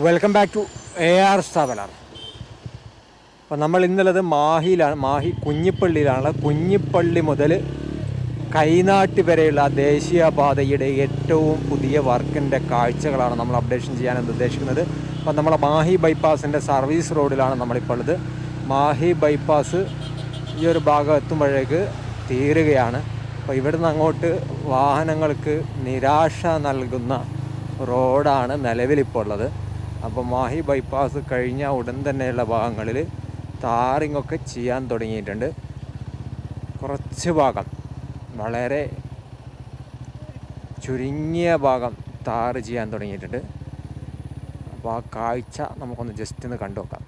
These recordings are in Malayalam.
Welcome back to A R traveller അപ്പോൾ നമ്മൾ ഇന്നുള്ളത് മാഹിയിലാണ് മാഹി കുഞ്ഞിപ്പള്ളിയിലാണ്. കുഞ്ഞിപ്പള്ളി മുതൽ കൈനാട്ടി വരെയുള്ള ദേശീയപാതയുടെ ഏറ്റവും പുതിയ വർക്കിന്റെ കാഴ്ചകളാണ് നമ്മൾ അപ്ഡേഷൻ ചെയ്യാൻ ഉദ്ദേശിക്കുന്നത്. അപ്പോൾ നമ്മളെ മാഹി ബൈപ്പാസിന്റെ സർവീസ് റോഡിലാണ് നമ്മളിപ്പോൾ ഉള്ളത്. മാഹി ബൈപ്പാസ് ഈ ഒരു ഭാഗം എത്തുമ്പോഴേക്ക് തീരുകയാണ്. അപ്പോൾ ഇവിടുന്ന് അങ്ങോട്ട് വാഹനങ്ങൾക്ക് നിരാശ നൽകുന്ന റോഡാണ് നിലവിലിപ്പോൾ ഉള്ളത്. അപ്പോൾ മാഹി ബൈപ്പാസ് കഴിഞ്ഞ ഉടൻ തന്നെയുള്ള ഭാഗങ്ങളിൽ താറിങ്ങൊക്കെ ചെയ്യാൻ തുടങ്ങിയിട്ടുണ്ട്. കുറച്ച് ഭാഗം വളരെ ചുരുങ്ങിയ ഭാഗം താറ് ചെയ്യാൻ തുടങ്ങിയിട്ടുണ്ട്. അപ്പോൾ ആ കാഴ്ച നമുക്കൊന്ന് ജസ്റ്റ് ഒന്ന് കണ്ടു നോക്കാം.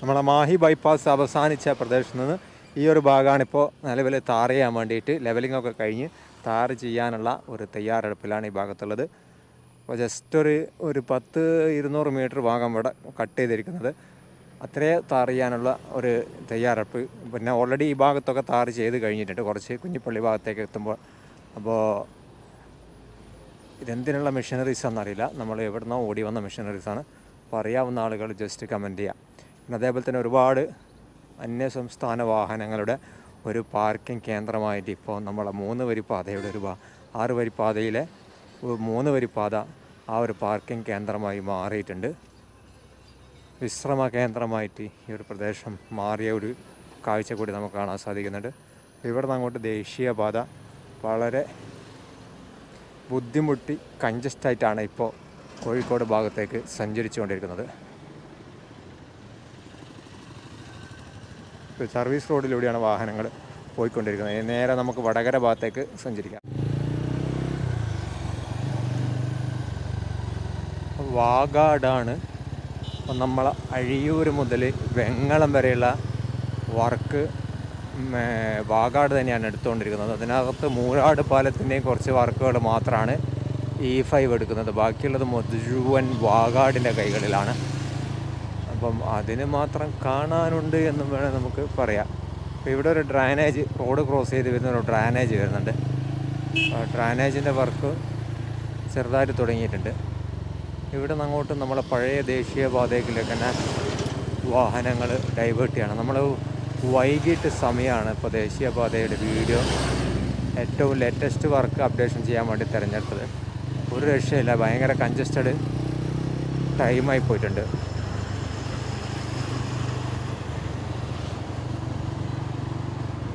നമ്മളെ മാഹി ബൈപ്പാസ് അവസാനിച്ച പ്രദേശത്ത് നിന്ന് ഈ ഒരു ഭാഗമാണിപ്പോൾ നിലവിൽ താറ് ചെയ്യാൻ വേണ്ടിയിട്ട് ലെവലിംഗ് ഒക്കെ കഴിഞ്ഞ് താറ് ചെയ്യാനുള്ള ഒരു തയ്യാറെടുപ്പിലാണ് ഈ ഭാഗത്തുള്ളത്. അപ്പോൾ ജസ്റ്റ് ഒരു ഒരു പത്ത് ഇരുന്നൂറ് മീറ്റർ ഭാഗം ഇവിടെ കട്ട് ചെയ്തിരിക്കുന്നത്. അത്രേ താർ ചെയ്യാനുള്ള ഒരു തയ്യാറെടുപ്പ്. പിന്നെ ഓൾറെഡി ഈ ഭാഗത്തൊക്കെ താർ ചെയ്ത് കഴിഞ്ഞിട്ടുണ്ട്. കുറച്ച് കുഞ്ഞിപ്പള്ളി ഭാഗത്തേക്ക് എത്തുമ്പോൾ. അപ്പോൾ ഇതെന്തിനുള്ള മെഷീനറീസ് എന്നറിയില്ല നമ്മൾ എവിടുന്നോ ഓടി വന്ന മെഷീനറീസാണ് അപ്പോൾ അറിയാവുന്ന ആളുകൾ ജസ്റ്റ് കമന്റ് ചെയ്യാം. പിന്നെ അതേപോലെ തന്നെ ഒരുപാട് അന്യസംസ്ഥാന വാഹനങ്ങളുടെ ഒരു പാർക്കിംഗ് കേന്ദ്രമായിട്ട് ഇപ്പോൾ നമ്മളെ മൂന്ന് വരി പാതയുടെ ഒരു ആറ് വരി പാതയിലെ മൂന്ന് വരി പാത ആ ഒരു പാർക്കിംഗ് കേന്ദ്രമായി മാറിയിട്ടുണ്ട്. വിശ്രമ കേന്ദ്രമായിട്ട് ഈ ഒരു പ്രദേശം മാറിയ ഒരു കാഴ്ച കൂടി നമുക്ക് കാണാൻ സാധിക്കുന്നുണ്ട്. ഇവിടെ നിന്ന് അങ്ങോട്ട് ദേശീയപാത വളരെ ബുദ്ധിമുട്ടി കഞ്ചസ്റ്റായിട്ടാണ് ഇപ്പോൾ കോഴിക്കോട് ഭാഗത്തേക്ക് സഞ്ചരിച്ചുകൊണ്ടിരിക്കുന്നത്. സർവീസ് റോഡിലൂടെയാണ് വാഹനങ്ങൾ പോയിക്കൊണ്ടിരിക്കുന്നത്. നേരെ നമുക്ക് വടകര ഭാഗത്തേക്ക് സഞ്ചരിക്കാം. വാഗാടാണ്. അപ്പം നമ്മൾ അഴിയൂർ മുതൽ വെങ്ങളം വരെയുള്ള വർക്ക് വാഗാട് തന്നെയാണ് എടുത്തുകൊണ്ടിരിക്കുന്നത്. അതിനകത്ത് മൂരാട് പാലത്തിന്റെയും കുറച്ച് വർക്കുകൾ മാത്രമാണ് ഇ ഫൈവ് എടുക്കുന്നത്. ബാക്കിയുള്ളത് മുഴുവൻ വാഗാടിന്റെ കൈകളിലാണ്. അപ്പം അതിന് മാത്രം കാണാനുണ്ട് എന്നും വേണേൽ നമുക്ക് പറയാം. അപ്പോൾ ഇവിടെ ഒരു ഡ്രാനേജ് റോഡ് ക്രോസ് ചെയ്ത് വരുന്ന ഒരു ഡ്രാനേജ് വരുന്നുണ്ട്. ഡ്രാനേജിന്റെ വർക്ക് ചെറുതായിട്ട് തുടങ്ങിയിട്ടുണ്ട്. ഇവിടെ നിന്ന് അങ്ങോട്ട് നമ്മളെ പഴയ ദേശീയപാതയിലേക്ക് തന്നെ വാഹനങ്ങൾ ഡൈവേർട്ട് ചെയ്യണം. നമ്മൾ വൈകിട്ട് സമയമാണ് ഇപ്പോൾ ദേശീയപാതയുടെ വീഡിയോ ഏറ്റവും ലേറ്റസ്റ്റ് വർക്ക് അപ്ഡേഷൻ ചെയ്യാൻ വേണ്ടി തിരഞ്ഞെടുത്തത്. ഒരു രക്ഷയില്ല. ഭയങ്കര കഞ്ചസ്റ്റഡ് ടൈമായി പോയിട്ടുണ്ട്.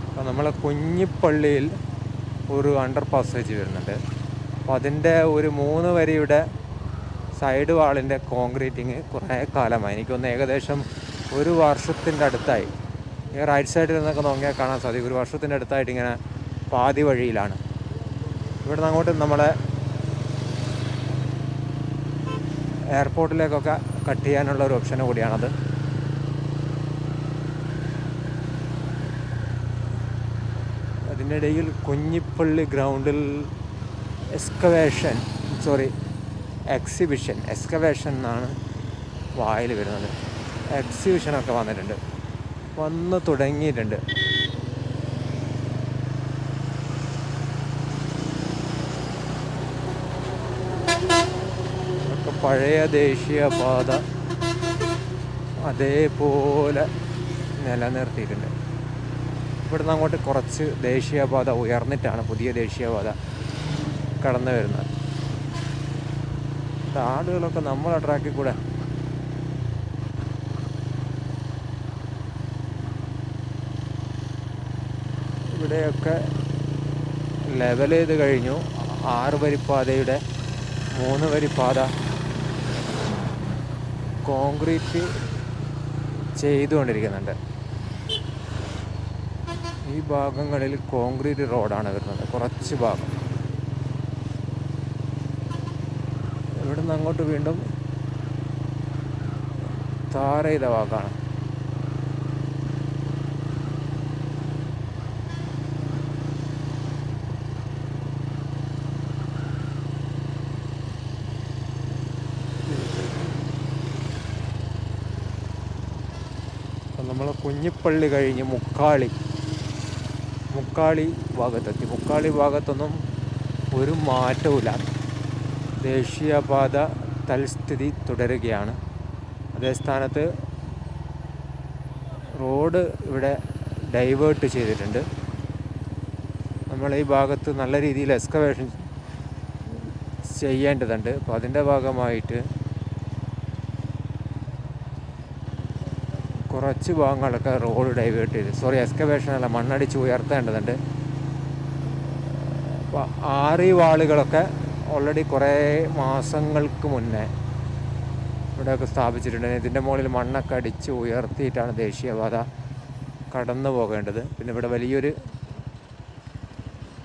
അപ്പോൾ നമ്മളെ കുഞ്ഞിപ്പള്ളിയിൽ ഒരു അണ്ടർ പാസേജ് വരുന്നുണ്ട്. അപ്പോൾ അതിന്റെ ഒരു മൂന്ന് വരിയുടെ സൈഡ് വാളിന്റെ കോൺക്രീറ്റിങ് കുറേ കാലമായി. എനിക്കൊന്ന് ഏകദേശം ഒരു വർഷത്തിന്റെ അടുത്തായി. ഈ റൈറ്റ് സൈഡിൽ നിന്നൊക്കെ നോക്കിയാൽ കാണാൻ സാധിക്കും. ഒരു വർഷത്തിന്റെ അടുത്തായിട്ട് ഇങ്ങനെ പാതി വഴിയിലാണ്. ഇവിടെ നിന്ന് അങ്ങോട്ട് നമ്മളെ എയർപോർട്ടിലേക്കൊക്കെ കട്ട് ചെയ്യാനുള്ള ഒരു ഓപ്ഷൻ കൂടിയാണത്. അതിനിടയിൽ കുഞ്ഞിപ്പള്ളി ഗ്രൗണ്ടിൽ എക്സ്കവേഷൻ സോറി എക്സിബിഷൻ എക്സ്കവേഷൻ എന്നാണ് വായിൽ വരുന്നത്. എക്സിബിഷനൊക്കെ വന്നിട്ടുണ്ട്. വന്ന് തുടങ്ങിയിട്ടുണ്ട്. ഒക്കെ പഴയ ദേശീയപാത അതേപോലെ നിലനിർത്തിയിട്ടുണ്ട്. ഇവിടുന്ന് അങ്ങോട്ട് കുറച്ച് ദേശീയപാത ഉയർന്നിട്ടാണ് പുതിയ ദേശീയപാത കടന്നു വരുന്നത് ആടുകളൊക്കെ നമ്മളെ ട്രാക്കിൽ കൂടെ. ഇവിടെയൊക്കെ ലെവൽ ചെയ്ത് കഴിഞ്ഞു. ആറ് വരിപ്പാതയുടെ മൂന്ന് വരിപ്പാത കോൺക്രീറ്റ് ചെയ്തുകൊണ്ടിരിക്കുന്നുണ്ട്. ഈ ഭാഗങ്ങളിൽ കോൺക്രീറ്റ് റോഡാണ് വരുന്നത്. കുറച്ച് ഭാഗം ഇവിടെ നിന്ന് അങ്ങോട്ട് വീണ്ടും താരയിത വാക്കാണ്. നമ്മൾ കുഞ്ഞിപ്പള്ളി കഴിഞ്ഞ് മുക്കാളി. മുക്കാളി ഭാഗത്തെത്തി. മുക്കാളി ഭാഗത്തൊന്നും ഒരു മാറ്റവുമില്ല. ദേശീയപാത തൽസ്ഥിതി തുടരുകയാണ്. അതേ സ്ഥാനത്ത് റോഡ് ഇവിടെ ഡൈവേർട്ട് ചെയ്തിട്ടുണ്ട്. നമ്മൾ ഈ ഭാഗത്ത് നല്ല രീതിയിൽ എക്സ്കവേഷൻ ചെയ്യേണ്ടതുണ്ട്. അപ്പോൾ അതിന്റെ ഭാഗമായിട്ട് കുറച്ച് ഭാഗങ്ങളൊക്കെ റോഡ് ഡൈവേർട്ട് ചെയ്ത് സോറി എക്സ്കവേഷൻ അല്ല മണ്ണടിച്ച് ഉയർത്തേണ്ടതുണ്ട്. അപ്പോൾ ആറി വാളുകളൊക്കെ ഓൾറെഡി കുറേ മാസങ്ങൾക്ക് മുന്നേ ഇവിടെയൊക്കെ സ്ഥാപിച്ചിട്ടുണ്ട്. ഇതിന്റെ മുകളിൽ മണ്ണൊക്കെ അടിച്ച് ഉയർത്തിയിട്ടാണ് ദേശീയപാത കടന്നു പോകേണ്ടത്. പിന്നെ ഇവിടെ വലിയൊരു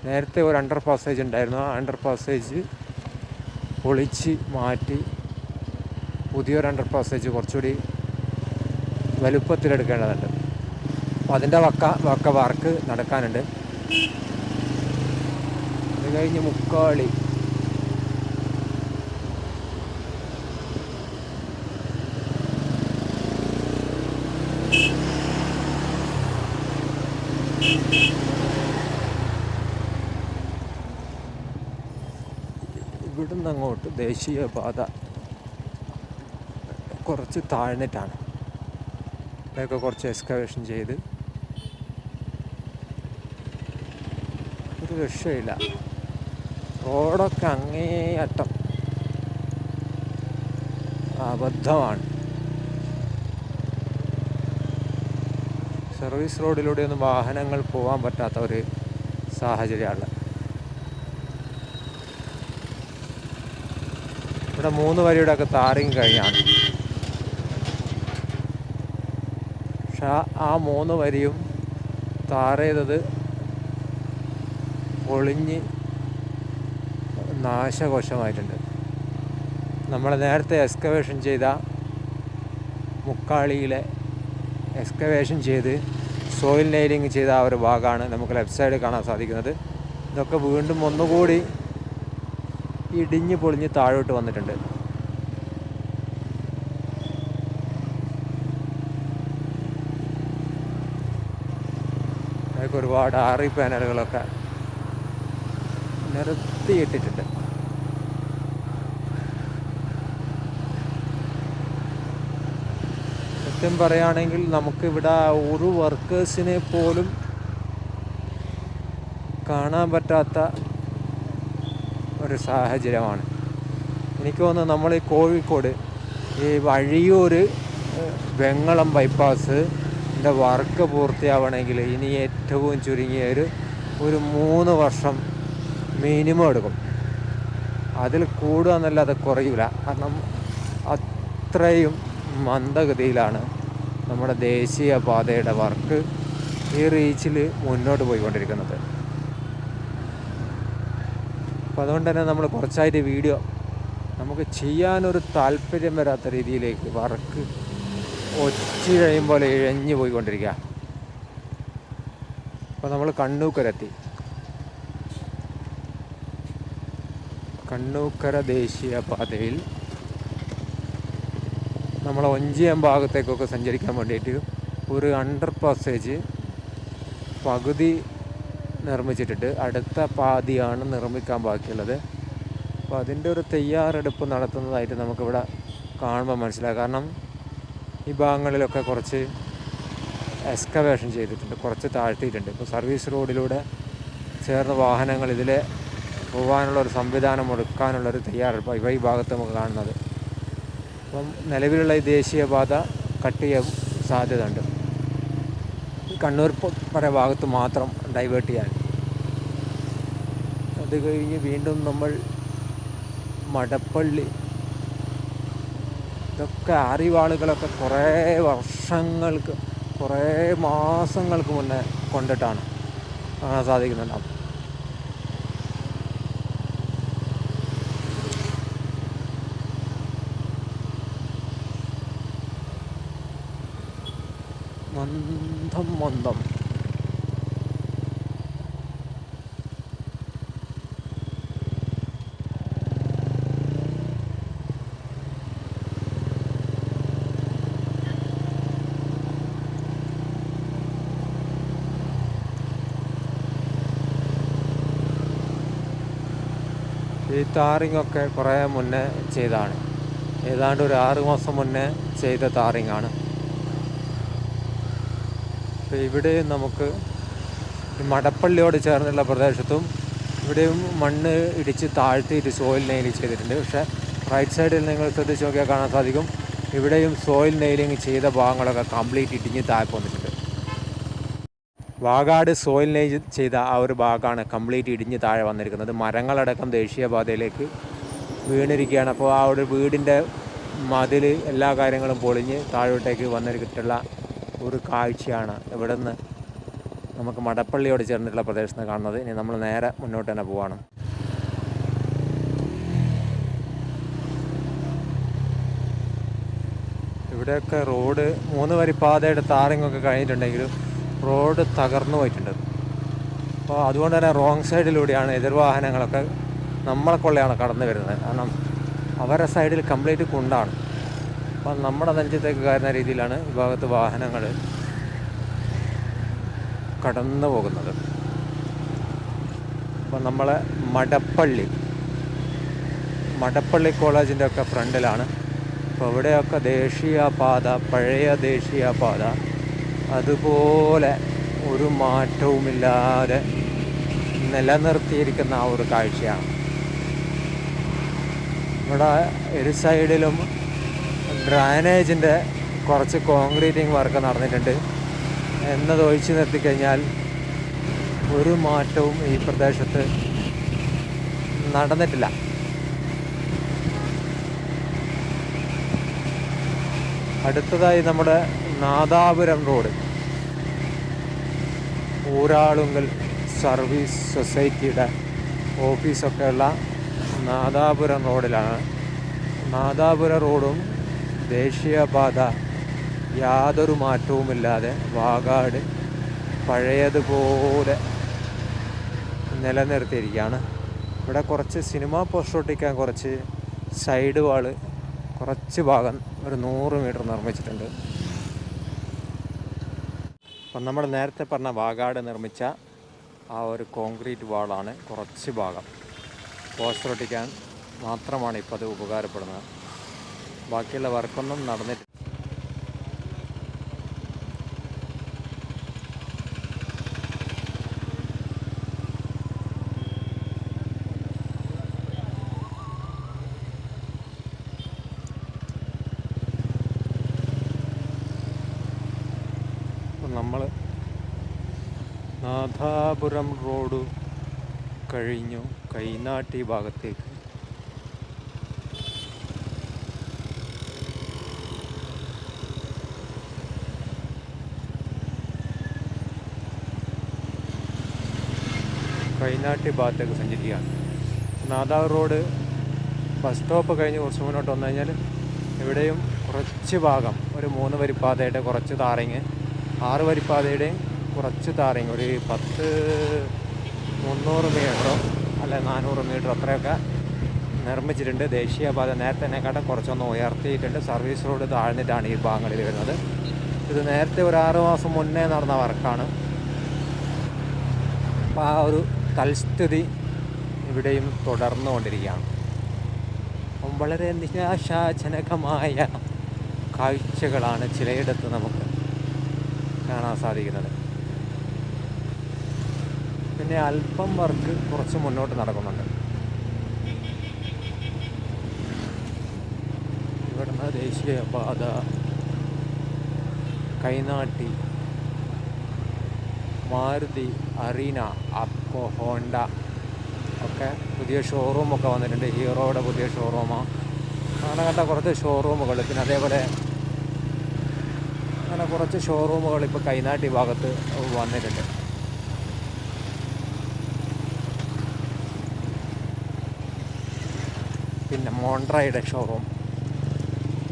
നേരത്തെ ഒരു അണ്ടർ പാസേജ് ഉണ്ടായിരുന്നു. ആ അണ്ടർ പാസേജ് പൊളിച്ച് മാറ്റി പുതിയൊരു അണ്ടർ പാസേജ് കുറച്ചുകൂടി വലുപ്പത്തിലെടുക്കേണ്ടതുണ്ട്. അപ്പോൾ അതിന്റെ വക്ക വക്ക വർക്ക് നടക്കാനുണ്ട്. അത് കഴിഞ്ഞ് മുക്കാളി ഇവിടുന്ന് അങ്ങോട്ട് ദേശീയപാത കുറച്ച് താഴ്ന്നിട്ടാണ്. ഇതൊക്കെ കുറച്ച് എക്സ്കവേഷൻ ചെയ്ത്. ഒരു രക്ഷയില്ല. റോഡൊക്കെ അങ്ങേയറ്റം അബദ്ധമാണ്. സർവീസ് റോഡിലൂടെയൊന്നും വാഹനങ്ങൾ പോകാൻ പറ്റാത്ത ഒരു സാഹചര്യമാണ്. ഇവിടെ മൂന്ന് വരിയുടെ ഒക്കെ താറിങ് കഴിഞ്ഞാണ്. പക്ഷെ ആ- മൂന്ന് വരിയും താറേതത് പൊളിഞ്ഞ് നാശകോശമായിട്ടുണ്ട്. നമ്മൾ നേരത്തെ എക്സ്കവേഷൻ ചെയ്ത മുക്കാളിയിലെ എക്സ്കവേഷൻ ചെയ്ത് സോയിൽ നെയിലിംഗ് ചെയ്ത ആ ഒരു ഭാഗമാണ് നമുക്ക് ലെഫ്റ്റ് സൈഡ് കാണാൻ സാധിക്കുന്നത്. ഇതൊക്കെ വീണ്ടും ഒന്നുകൂടി ഇടിഞ്ഞ് പൊളിഞ്ഞ് താഴോട്ട് വന്നിട്ടുണ്ട്. അതൊക്കെ ഒരുപാട് ആറി പാനലുകളൊക്കെ നിരത്തിയിട്ടിട്ടുണ്ട് സത്യം പറയുകയാണെങ്കിൽ നമുക്കിവിടെ ഒരു വർക്കേഴ്സിനെ പോലും കാണാൻ പറ്റാത്ത ഒരു സാഹചര്യമാണ്. എനിക്ക് തോന്നുന്നു നമ്മൾ ഈ കോഴിക്കോട് ഈ വഴിയൂർ വെങ്ങളം ബൈപ്പാസ് ന്റെ വർക്ക് പൂർത്തിയാവണമെങ്കിൽ ഇനി ഏറ്റവും ചുരുങ്ങിയ ഒരു ഒരു മൂന്ന് വർഷം മിനിമം എടുക്കും. അതിൽ കൂടുക എന്നല്ലാതെ കുറയില്ല കാരണം അത്രയും മന്ദഗതിയിലാണ് നമ്മുടെ ദേശീയ പാതയുടെ വർക്ക് ഈ റീച്ചിൽ മുന്നോട്ട് പോയിക്കൊണ്ടിരിക്കുന്നത്. അപ്പോൾ അതുകൊണ്ട് തന്നെ നമ്മൾ കുറച്ചായിട്ട് വീഡിയോ നമുക്ക് ചെയ്യാനൊരു താല്പര്യം വരാത്ത രീതിയിലേക്ക് വർക്ക് ഒച്ച കഴിയുമ്പോൾ ഇഴഞ്ഞു പോയിക്കൊണ്ടിരിക്കുക അപ്പോൾ നമ്മൾ കണ്ണൂക്കരെത്തി. കണ്ണൂക്കര ദേശീയ പാതയിൽ നമ്മൾ ഒഞ്ചിയം ഭാഗത്തേക്കൊക്കെ സഞ്ചരിക്കാൻ വേണ്ടിയിട്ട് ഒരു അണ്ടർ പാസേജ് പകുതി നിർമ്മിച്ചിട്ടുണ്ട് അടുത്ത പാതിയാണ് നിർമ്മിക്കാൻ ബാക്കിയുള്ളത്. അപ്പോൾ അതിന്റെ ഒരു തയ്യാറെടുപ്പ് നടത്തുന്നതായിട്ട് നമുക്കിവിടെ കാണുമ്പോൾ മനസ്സിലാക്കാം കാരണം ഈ ഭാഗങ്ങളിലൊക്കെ കുറച്ച് എക്സ്കവേഷൻ ചെയ്തിട്ടുണ്ട് കുറച്ച് താഴ്ത്തിയിട്ടുണ്ട്. ഇപ്പോൾ സർവീസ് റോഡിലൂടെ ചേർന്ന വാഹനങ്ങൾ ഇതിൽ പോകാനുള്ള ഒരു സംവിധാനം ഒരുക്കാനുള്ളൊരു തയ്യാറെടുപ്പ് ഇവ ഈ ഭാഗത്ത് നമുക്ക് കാണുന്നത്. അപ്പം നിലവിലുള്ള ഈ ദേശീയപാത കട്ട് ചെയ്യാൻ സാധ്യത ഉണ്ട് കണ്ണൂർ പ- ഭാഗത്ത് മാത്രം ഡൈവേർട്ട് ചെയ്യാൻ. അത് കഴിഞ്ഞ് വീണ്ടും നമ്മൾ മടപ്പള്ളി ഇതൊക്കെ അറിവാളുകളൊക്കെ കുറേ വർഷങ്ങൾക്ക് കുറേ മാസങ്ങൾക്ക് മുന്നേ കൊണ്ടിട്ടാണ് കാണാൻ സാധിക്കുന്നുണ്ടാവും മന്ദം മന്ദം ഈ താറിങ്ങൊക്കെ കുറേ മുന്നേ ചെയ്തതാണ്. ഏതാണ്ട് ഒരു ആറ് മാസം മുന്നേ ചെയ്ത താറിങ്ങാണ് അപ്പോൾ ഇവിടെയും നമുക്ക് മടപ്പള്ളിയോട് ചേർന്നുള്ള പ്രദേശത്തും ഇവിടെയും മണ്ണ് ഇടിച്ച് താഴ്ത്തിയിട്ട് സോയിൽ നെയിലിംഗ് ചെയ്തിട്ടുണ്ട്. പക്ഷേ റൈറ്റ് സൈഡിൽ നിങ്ങൾ ശ്രദ്ധിച്ച് നോക്കിയാൽ കാണാൻ സാധിക്കും. ഇവിടെയും സോയിൽ നെയിലിംഗ് ചെയ്ത ഭാഗങ്ങളൊക്കെ കംപ്ലീറ്റ് ഇടിഞ്ഞ് താഴെ വന്നിട്ടുണ്ട്. വാഗാട് സോയിൽ നെയ് ചെയ്ത ആ ഒരു ഭാഗമാണ് കംപ്ലീറ്റ് ഇടിഞ്ഞ് താഴെ വന്നിരിക്കുന്നത്. മരങ്ങളടക്കം ദേശീയപാതയിലേക്ക് വീണിരിക്കുകയാണ്. അപ്പോൾ ആ ഒരു വീടിന്റെ മതിൽ എല്ലാ കാര്യങ്ങളും പൊളിഞ്ഞ് താഴോട്ടേക്ക് വന്നിട്ടുള്ള ഒരു കാഴ്ചയാണ് ഇവിടെ നിന്ന് നമുക്ക് മടപ്പള്ളിയോട് ചേർന്നിട്ടുള്ള പ്രദേശത്ത് കാണുന്നത്. ഇനി നമ്മൾ നേരെ മുന്നോട്ട് തന്നെ പോവാണ്. ഇവിടെയൊക്കെ റോഡ് മൂന്ന് വരി പാതയുടെ താറിങ്ങൊക്കെ കഴിഞ്ഞിട്ടുണ്ടെങ്കിലും റോഡ് തകർന്നു പോയിട്ടുണ്ട്. അപ്പോൾ അതുകൊണ്ട് തന്നെ റോങ് സൈഡിലൂടെയാണ് എതിർവാഹനങ്ങളൊക്കെ നമ്മളെ കൊള്ളയാണ് കടന്നു വരുന്നത് കാരണം അവരുടെ സൈഡിൽ കംപ്ലീറ്റ് കുണ്ടാണ്. അപ്പം നമ്മുടെ നെഞ്ചത്തേക്ക് കയറുന്ന രീതിയിലാണ് ഈ ഭാഗത്ത് വാഹനങ്ങൾ കടന്നു പോകുന്നത്. അപ്പം നമ്മളെ മടപ്പള്ളി മടപ്പള്ളി കോളേജിന്റെ ഒക്കെ ഫ്രണ്ടിലാണ്. അപ്പോൾ ഇവിടെയൊക്കെ ദേശീയ പാത പഴയ ദേശീയ പാത അതുപോലെ ഒരു മാറ്റവുമില്ലാതെ നിലനിർത്തിയിരിക്കുന്ന ആ ഒരു കാഴ്ചയാണ്. ഇവിടെ ഒരു സൈഡിലും ഡ്രൈനേജിന്റെ കുറച്ച് കോൺക്രീറ്റിംഗ് വർക്ക് നടന്നിട്ടുണ്ട്. എന്നത് ഒഴിച്ചു നിർത്തിക്കഴിഞ്ഞാൽ ഒരു മാറ്റവും ഈ പ്രദേശത്ത് നടന്നിട്ടില്ല. അടുത്തതായി നമ്മുടെ നാദാപുരം റോഡ്. ഊരാളുങ്കൽ സർവീസ് സൊസൈറ്റിയുടെ ഓഫീസൊക്കെയുള്ള നാദാപുരം റോഡിലാണ്. നാദാപുരം റോഡും ദേശീയപാത യാതൊരു മാറ്റവുമില്ലാതെ വാഗാട് പഴയതുപോലെ നിലനിർത്തിയിരിക്കുകയാണ്. ഇവിടെ കുറച്ച് സിനിമ പോസ്റ്റർ ഒട്ടിക്കാൻ കുറച്ച് സൈഡ് വാൾ കുറച്ച് ഭാഗം ഒരു നൂറ് മീറ്റർ നിർമ്മിച്ചിട്ടുണ്ട്. അപ്പം നമ്മൾ നേരത്തെ പറഞ്ഞ വാഗാട് നിർമ്മിച്ച ആ ഒരു കോൺക്രീറ്റ് വാളാണ് കുറച്ച് ഭാഗം. പോസ്റ്റർ ഒട്ടിക്കാൻ മാത്രമാണ് ഇപ്പോൾ അത് ഉപകാരപ്പെടുന്നത്. ബാക്കിയുള്ള വർക്കൊന്നും നടന്നിട്ടില്ല. നമ്മൾ നാഥാപുരം റോഡ് കഴിഞ്ഞു കൈനാട്ടി ഭാഗത്തേക്ക്. കൈനാട്ടി ഭാഗത്തേക്ക് സഞ്ചരിക്കുകയാണ്. നാദാവ് റോഡ് ബസ് സ്റ്റോപ്പ് കഴിഞ്ഞ് കുറച്ച് മുന്നോട്ട് വന്നു കഴിഞ്ഞാൽ ഇവിടെയും കുറച്ച് ഭാഗം ഒരു മൂന്ന് വരിപ്പാതയുടെ കുറച്ച് താറിങ് ആറ് വരിപ്പാതയുടെയും കുറച്ച് താറിങ് ഒരു പത്ത് മുന്നൂറ് മീറ്ററോ അല്ലെ നാനൂറ് മീറ്റർ അത്രയൊക്കെ നിർമ്മിച്ചിട്ടുണ്ട്. ദേശീയപാത നേരത്തേക്കാട്ടും കുറച്ചൊന്ന് ഉയർത്തിയിട്ടുണ്ട്. സർവീസ് റോഡ് താഴ്ന്നിട്ടാണ് ഈ ഭാഗങ്ങളിൽ വരുന്നത്. ഇത് നേരത്തെ ഒരു ആറ് മാസം മുന്നേ നടന്ന വർക്കാണ്. അപ്പോൾ ആ ഒരു തൽസ്ഥിതി ഇവിടെയും തുടർന്നുകൊണ്ടിരിക്കുകയാണ്. വളരെ നിരാശാജനകമായ കാഴ്ചകളാണ് ചിലയിടത്ത് നമുക്ക് കാണാൻ സാധിക്കുന്നത്. പിന്നെ അല്പം വർക്ക് കുറച്ച് മുന്നോട്ട് നടക്കുന്നുണ്ട്. ഇവിടുന്ന് ദേശീയപാത കൈനാട്ടി മാരുതി അറീന അപ്പോ ഹോണ്ട ഒക്കെ പുതിയ ഷോറൂമൊക്കെ വന്നിട്ടുണ്ട്. ഹീറോയുടെ പുതിയ ഷോറൂമാണ് അങ്ങനെ കണ്ട കുറച്ച് ഷോറൂമുകൾ പിന്നെ അതേപോലെ അങ്ങനെ കുറച്ച് ഷോറൂമുകൾ ഇപ്പോൾ കൈനാട്ടി ഭാഗത്ത് വന്നിട്ടുണ്ട്. പിന്നെ മോണ്ട്രയുടെ ഷോറൂം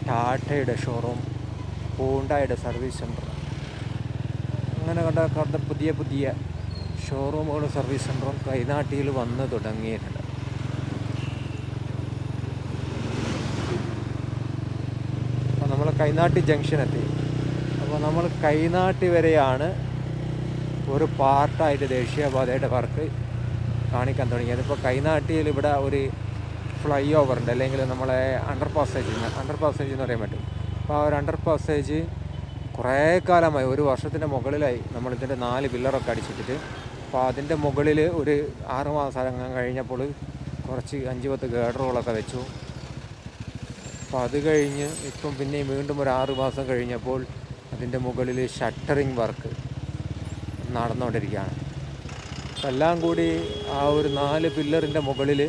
ടാറ്റയുടെ ഷോറൂം ഹൂണ്ടായുടെ സർവീസ് സെന്റർ അങ്ങനെ കണ്ട കണ്ട പുതിയ പുതിയ ഷോറൂമുകളും സർവീസ് സെന്ററും കൈനാട്ടിയിൽ വന്ന് തുടങ്ങിയിട്ടുണ്ട്. അപ്പോൾ നമ്മൾ കൈനാട്ടി ജംഗ്ഷൻ എത്തി. അപ്പോൾ നമ്മൾ കൈനാട്ടി വരെയാണ് ഒരു പാർട്ടായിട്ട് ദേശീയപാതയുടെ വർക്ക് കാണിക്കാൻ തുടങ്ങിയത്. ഇപ്പോൾ കൈനാട്ടിയിൽ ഇവിടെ ഒരു ഫ്ലൈ ഉണ്ട് അല്ലെങ്കിൽ നമ്മളെ അണ്ടർ പാസേജ് അണ്ടർ പാസേജ് എന്ന് പറയാൻ പറ്റും. അപ്പോൾ ആ ഒരു അണ്ടർ പാസേജ് കുറേ കാലമായി ഒരു വർഷത്തിന്റെ മുകളിലായി നമ്മളിതിന്റെ നാല് പില്ലറൊക്കെ അടിച്ചിട്ടിട്ട് അപ്പോൾ അതിന്റെ മുകളിൽ ഒരു ആറ് മാസം കഴിഞ്ഞപ്പോൾ കുറച്ച് അഞ്ച് പത്ത് ഗേഡറുകളൊക്കെ വെച്ചു. അപ്പോൾ അത് കഴിഞ്ഞ് ഇപ്പം പിന്നെയും വീണ്ടും ഒരു ആറ് മാസം കഴിഞ്ഞപ്പോൾ അതിന്റെ മുകളിൽ ഷട്ടറിങ് വർക്ക് നടന്നുകൊണ്ടിരിക്കുകയാണ് എല്ലാം കൂടി ആ ഒരു നാല് പില്ലറിന്റെ മുകളിൽ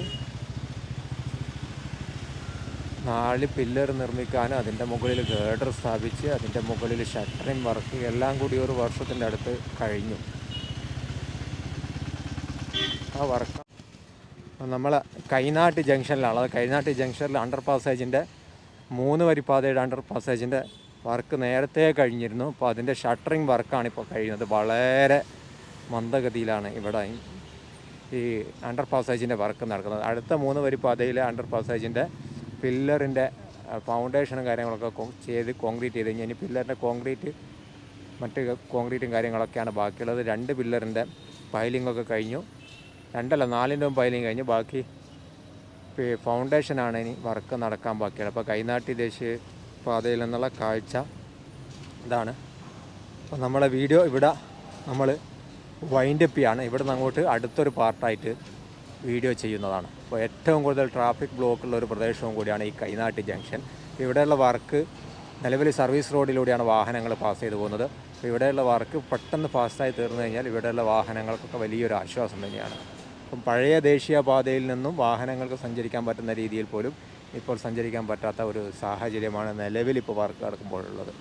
നാല് പില്ലർ നിർമ്മിക്കാനും അതിന്റെ മുകളിൽ ഗേഡർ സ്ഥാപിച്ച് അതിന്റെ മുകളിൽ ഷട്ടറിങ് വർക്ക് എല്ലാം കൂടി ഒരു വർഷത്തിന്റെ അടുത്ത് കഴിഞ്ഞു. വർക്ക്. നമ്മൾ കൈനാട്ട് ജംഗ്ഷനിലാണ്. അത് കൈനാട്ട് ജംഗ്ഷനിൽ അണ്ടർ പാസേജിന്റെ മൂന്ന് വരിപ്പാതയുടെ അണ്ടർ പാസേജിന്റെ വർക്ക് നേരത്തെ കഴിഞ്ഞിരുന്നു. അപ്പോൾ അതിന്റെ ഷട്ടറിങ് വർക്കാണ് ഇപ്പോൾ കഴിയുന്നത്. വളരെ മന്ദഗതിയിലാണ് ഇവിടെ ഈ അണ്ടർ പാസേജിന്റെ വർക്ക് നടക്കുന്നത്. അടുത്ത മൂന്ന് വരിപ്പാതയിലെ അണ്ടർ പാസേജിന്റെ പില്ലറിന്റെ ഫൗണ്ടേഷനും കാര്യങ്ങളൊക്കെ ചെയ്ത് കോൺക്രീറ്റ് ചെയ്ത് കഴിഞ്ഞാൽ ഇനി പില്ലറിന്റെ കോൺക്രീറ്റ് മറ്റ് കോൺക്രീറ്റും കാര്യങ്ങളൊക്കെയാണ് ബാക്കിയുള്ളത്. രണ്ട് പില്ലറിന്റെ പൈലിംഗ് ഒക്കെ കഴിഞ്ഞു. രണ്ടല്ല നാലിന്റെ പൈലിങ് കഴിഞ്ഞ് ബാക്കി ഫൗണ്ടേഷനാണ് ഇനി വർക്ക് നടക്കാൻ ബാക്കിയുള്ളത്. അപ്പോൾ കൈനാട്ടി ദേശീയ പാതയിൽ നിന്നുള്ള കാഴ്ച ഇതാണ്. അപ്പോൾ നമ്മളെ വീഡിയോ ഇവിടെ നമ്മൾ വൈൻഡപ്പ് ചെയ്യാണ്. ഇവിടെ നിന്ന് അങ്ങോട്ട് അടുത്തൊരു പാർട്ടായിട്ട് വീഡിയോ ചെയ്യുന്നതാണ്. അപ്പോൾ ഏറ്റവും കൂടുതൽ ട്രാഫിക് ബ്ലോക്കുള്ള ഒരു പ്രദേശവും കൂടിയാണ് ഈ കൈനാട്ടി ജംഗ്ഷൻ ഇവിടെയുള്ള വർക്ക് നിലവിൽ സർവീസ് റോഡിലൂടെയാണ് വാഹനങ്ങൾ പാസ് ചെയ്തു പോകുന്നത്. അപ്പോൾ ഇവിടെയുള്ള വർക്ക് പെട്ടെന്ന് ഫാസ്റ്റായി തീർന്നു കഴിഞ്ഞാൽ ഇവിടെയുള്ള വാഹനങ്ങൾക്കൊക്കെ വലിയൊരു ആശ്വാസം തന്നെയാണ്. അപ്പം പഴയ ദേശീയപാതയിൽ നിന്നും വാഹനങ്ങൾക്ക് സഞ്ചരിക്കാൻ പറ്റുന്ന രീതിയിൽ പോലും ഇപ്പോൾ സഞ്ചരിക്കാൻ പറ്റാത്ത ഒരു സാഹചര്യമാണ് നിലവിൽ ഇപ്പോൾ വർക്ക് നടക്കുമ്പോഴുള്ളത്.